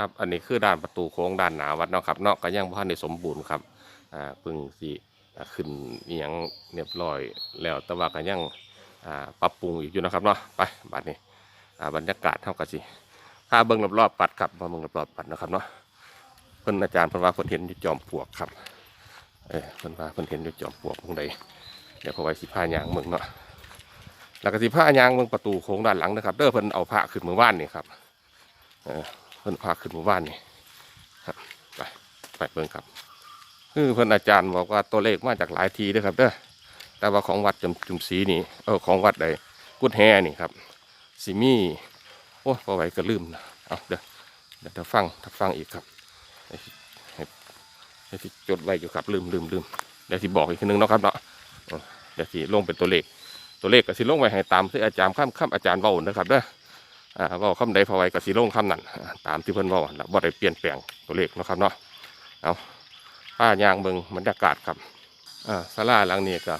ครับอันนี้คือด้านประตูโค้งด้านหนาวัดเนาะครับเนาะก็ยังบ่ทันได้สมบูรณ์ครับอ่าพิ่งสิอ่าขึ้นอหยังเรียบร้อยแล้วแต่ว่าก็ยังอ่าปรับปรุงอีกอยู่นะครับเนาะไปบัดนี้อ่าบรรยากาศเท่ากับสิถ้าเบิ่งรอบๆปัดครับมาเบิ่งรอบๆปัดนะครับเนาะเพิ่นอาจารย์เพิ่นว่าเพิ่นเห็นอยู่จอมปลวกครับเออเพิ่นว่าเพิ่นเห็นอยู่จอมปลวกตรงใดเดี๋ยวพอไว้สิพายางเมืองเนาะแล้วก็สิพายางเมืองประตูโค้งด้านหลังนะครับเด้อเพิ่นเอาพระขึ้นเมื่อวานนี่ครับเออ พิ่นพาขึ้นเมื่อวานนี่ครับไปไปเบิ่งครับคือเพื่อนอาจารย์บอกว่าตัวเลขมาจากหลายทีด้วยครับเด้อแต่ว่าของวัดจำจุมศรีนี่เออของวัดใดกุดแฮนี่ครับสิมีโอ้พอไหวก็ลืมนะเอาเดี๋ยวเดี๋ยวถ้าฟังถ้าฟังอีกครับให้ให้ให้ที่จดไว้อยู่ครับลืมลืมลืมเดี๋ยวที่บอกอีกทีนึงเนาะครับเนาะเอเดี๋ยวที่ลงเป็นตัวเลขตัวเลขก็สิลงไว้ให้ตามที่อาจารย์ข้ามข้ามอาจารย์เว้านะครับเด้อ อ่าว่าคำใดพอไหวก็สิลงคำนั้นตามที่เพิ่นว้าแล้วบ่ได้เปลี่ยนแปลงตัวเลขนะครับเนาะเอาผ้ายางเบิงบรรยากาศครับอ่าศาลาหลังนี้ก็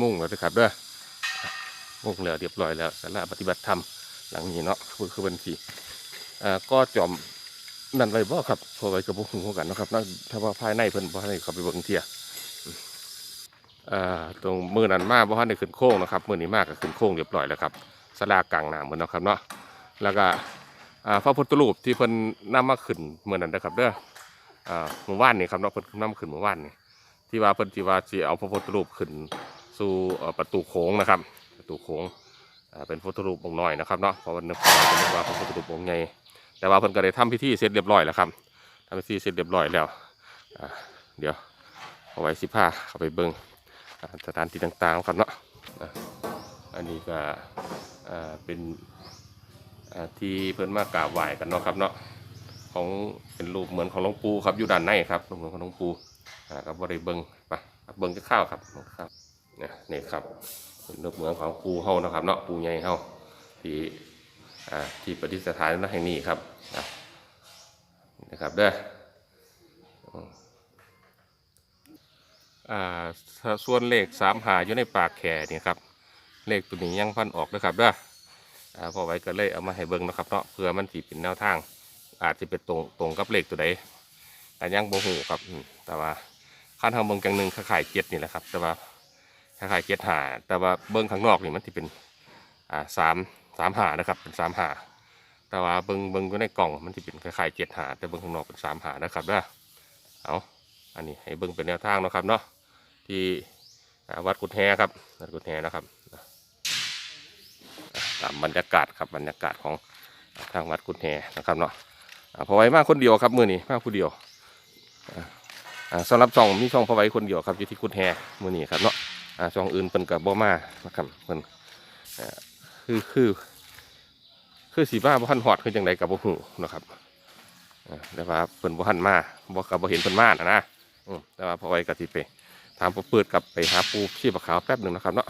มุ่งแล้วนะครับเด้อมุ่งแล้วเรียบร้อยแล้วศาลาปฏิบัติธรรมหลังนี้เนาะคือคือบัญชีอ่าก็จอมนั่นไว้บ่ครับพอไว้กับพวกหูกันนะครับนะถ้าว่าภายในเพิ่นบ่ให้เข้าไปเบิ่งเที่ยอ่าตรงมือนั้นมาบ่ทันได้ขึ้นโค้งนะครับมือนี้มากก็ขึ้นโค้งเรียบร้อยแล้วครับศาลากลางน้ำเหมือนเนาะครับเนาะ แล้วก็พระพุทธรูปที่เพิ่นนำมาขึ้นเหมือนั้นนะครับเด้อหมู่บ้านนี่ครับเนาะเพิ่นนำขึ้นหมู่บ้านนี่ที่ว่าเพิ่นที่ว่าสิเอาพระพุทธรูปขึ้นสู่ประตูโค้งนะครับ ประตูโค้งเป็นพระพุทธรูปองค์น้อยนะครับเนาะเพราะว่าเนื้อผ้าเป็นว่าพระพุทธรูปองค์ใหญ่แต่ว่าเพิ่นก็ได้ทำพิธีเสร็จเรียบร้อยแล้วครับทำพิธีเสร็จเรียบร้อยแล้วเดี๋ยวเอาไว้สิผ้าเข้าไปเบิ่งอ่าสถานที่ต่างๆครับเนาะอันนี้ก็เป็น ที่เพิ่นมากราบไหว้กันเนาะครับเนาะของเป็นรูปเหมือนของหลวงปู่ครับอยู่ด้านในครับรูปเหมือนของหลวงปู่อ่ากับบริเบิงไปเบิงจะข้าวครับครับเนี่ยนี่ครับเป็นรูปเหมือนของปู่เฮานะครับเนาะปู่ใหญ่เฮาที่ที่ประดิษฐานณแห่งนี้ครับนะครับเด้ออ่าส่วนเลขสามหาอยู่ในปากแขนี่ครับ เลขตัวนี้ยังพันออกนะครับเด้อ พอไว้ก็เลยเอามาให้เบิ่งนะครับเนาะเพื่อมันสีเป็นแนวทาง อาจจะเป็นตรงตรงกับเลขตัวใดแต่ยังโบหูครับแต่ว่าขั้นทางเบิ้งจังหนึ่งคล้ายๆเจ็ดนี่แหละครับ แต่ว่าคล้ายๆเจ็ดหาแต่ว่าเบิ้งข้างนอกนี่มันจะเป็นอ่าสามสามหานะครับเป็นสามหาแต่ว่าเบิ้งเบิ้งอยู่ในกล่องมันจะเป็นคล้ายๆเจ็ดหาแต่เบิ้งข้างนอกเป็นสามหานะครับเด้อเอาอันนี้ให้เบิ้งเป็นแนวทางนะครับเนาะที่วัดกุดแฮครับวัดกุดแฮนะครับ ตามบรรยากาศครับบรรยากาศของทางวัดกุดแฮนะครับเนาะพอไว้มากคนเดียวครับมือนี้มากผู้เดียวอ่าอ่าสำหรับช่องมีช่องพอไว้คนเดียวครับอยู่ที่คุดแฮมือนี้ครับเนาะช่องอื่นเป็นกับบ่มานะครับเพิ่นคือคือคือสีบ้าบ่ทันหอดคือจังไดกับบ่ฮู้นะครับแต่ว่าเพิ่นบ่ทันมาบ่กับบ่เห็นเพิ่นมานะนะแต่ว่าพอไว้ก็สิไปถามพอเปิดกับไปหาปูชีพขาวแป๊บหนึ่งนะครับเนาะ